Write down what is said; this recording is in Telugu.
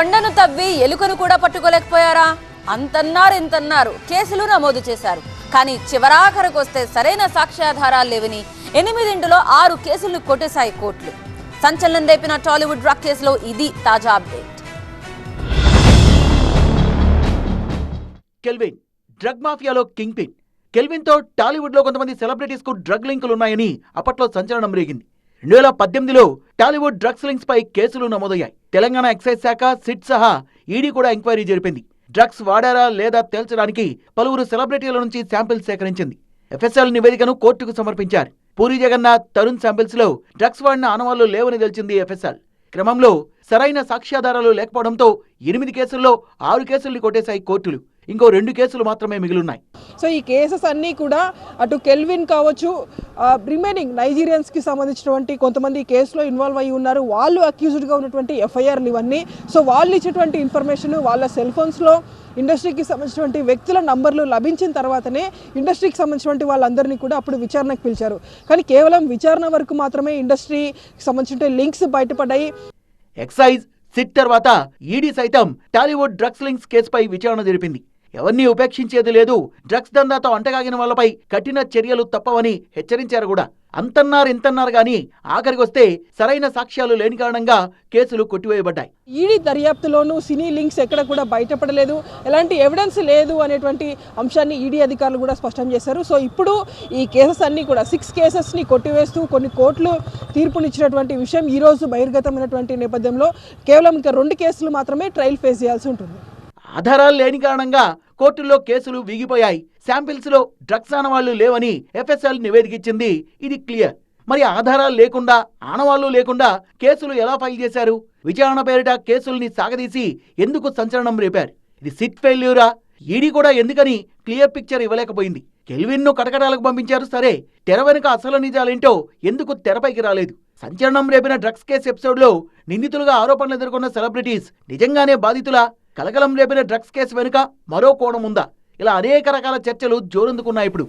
కొండను తవ్వి ఎలుకను కూడా పట్టుకోలేకపోయారా? అంతన్నారు ఇంతన్నారు. కేసులు నమోదు చేశారు. కానీ చివరాఖరకు వస్తే సరైన సాక్ష్యాధారాలు లేవని ఎనిమిదింటిలో ఆరు కేసులను కొట్టేశాయి కోర్టులు. సంచలనం రేపిన టాలీవుడ్ డ్రగ్ కేసులో ఇది తాజా అప్డేట్. కెల్విన్ డ్రగ్ మాఫియాలో కింగ్ పిన్. కెల్విన్తో టాలీవుడ్లో కొంతమంది సెలబ్రిటీస్కు డ్రగ్ లింకులు ఉన్నాయని అప్పట్లో సంచలనం రేగింది. రెండు వేల పద్దెనిమిదిలో టాలీవుడ్ డ్రగ్స్ లింక్స్ పై కేసులు నమోదయ్యాయి. తెలంగాణ ఎక్సైజ్ శాఖ సిట్ సహా ఈడీ కూడా ఎంక్వైరీ జరిపింది. డ్రగ్స్ వాడారా లేదా తేల్చడానికి పలువురు సెలబ్రిటీల నుంచి శాంపిల్స్ సేకరించింది. ఎఫ్ఎస్ఎల్ నివేదికను కోర్టుకు సమర్పించారు. పూరి జగన్నాథ్ తరుణ్ శాంపిల్స్లో డ్రగ్స్ వాడిన ఆనవాళ్ళు లేవని తెలిసింది ఎఫ్ఎస్ఎల్. క్రమంలో సరైన సాక్ష్యాధారాలు లేకపోవడంతో ఎనిమిది కేసుల్లో ఆరు కేసుల్ని కొట్టేశాయి కోర్టులు. ఇంకో రెండు కేసులు మాత్రమే మిగిలున్నాయి. సో ఈ కేసెస్ అన్నీ కూడా అటు కెల్విన్ కావచ్చు రిమైనింగ్ నైజీరియన్స్కి సంబంధించినటువంటి కొంతమంది కేసులో ఇన్వాల్వ్ అయ్యి ఉన్నారు. వాళ్ళు అక్యూజ్డ్గా ఉన్నటువంటి ఎఫ్ఐఆర్లు ఇవన్నీ. సో వాళ్ళు ఇచ్చేటువంటి ఇన్ఫర్మేషన్ వాళ్ళ సెల్ ఫోన్స్లో ఇండస్ట్రీకి సంబంధించినటువంటి వ్యక్తుల నంబర్లు లభించిన తర్వాతనే ఇండస్ట్రీకి సంబంధించినటువంటి వాళ్ళందరినీ కూడా అప్పుడు విచారణకు పిలిచారు. కానీ కేవలం విచారణ వరకు మాత్రమే ఇండస్ట్రీకి సంబంధించిన లింక్స్ బయటపడ్డాయి. ఎక్సైజ్ సిట్ తర్వాత ఈడీ సైతం టాలీవుడ్ డ్రగ్స్ లింక్స్ కేసుపై విచారణ జరిపింది. ఎవరిని ఉపేక్షించేది లేదు. డ్రగ్స్ దందాతో అంటగాగిన వాళ్ళపై కఠిన చర్యలు తప్పవని హెచ్చరించారు కూడా. అంతన్నారు ఇంతన్నారు గాని ఆఖరికి వస్తే సరైన సాక్ష్యాలు లేని కారణంగా కేసులు కొట్టివేయబడ్డాయి. ఈడీ దర్యాప్తులోనూ సినీ లింక్స్ ఎక్కడ కూడా బయటపడలేదు. ఎలాంటి ఎవిడెన్స్ లేదు అనేటువంటి అంశాన్ని ఈడీ అధికారులు కూడా స్పష్టం చేశారు. సో ఇప్పుడు ఈ కేసెస్ అన్నీ కూడా సిక్స్ కేసెస్ని కొట్టివేస్తూ కొన్ని కోర్టులు తీర్పునిచ్చినటువంటి విషయం ఈరోజు బహిర్గతమైనటువంటి నేపథ్యంలో కేవలం ఇంకా రెండు కేసులు మాత్రమే ట్రయల్ ఫేస్ చేయాల్సి ఉంటుంది. ఆధారాలు లేని కారణంగా కోర్టుల్లో కేసులు వీగిపోయాయి. శాంపిల్స్లో డ్రగ్స్ ఆనవాళ్ళు లేవని ఎఫ్ఎస్ఎల్ నివేదికిచ్చింది. ఇది క్లియర్. మరి ఆధారాలు లేకుండా ఆనవాళ్ళు లేకుండా కేసులు ఎలా ఫైల్ చేశారు? విచారణ పేరిట కేసుల్ని సాగదీసి ఎందుకు సంచలనం రేపారు? ఇది సిట్ ఫెయిల్యూరా? ఈడీ కూడా ఎందుకని క్లియర్ పిక్చర్ ఇవ్వలేకపోయింది? కెల్విన్ను కటకటాలకు పంపించారు సరే. తెర వెనుక అసలు నిజాలేంటో ఎందుకు తెరపైకి రాలేదు? సంచలనం రేపిన డ్రగ్స్ కేసు ఎపిసోడ్లో నిందితులుగా ఆరోపణలు ఎదుర్కొన్న సెలబ్రిటీస్ నిజంగానే బాధితులా? కలకలం లేపిన డ్రగ్స్ కేసు వెనుక మరో కోణం ఉందా? ఇలా అనేక రకాల చర్చలు జోరందుకున్నాయి ఇప్పుడు.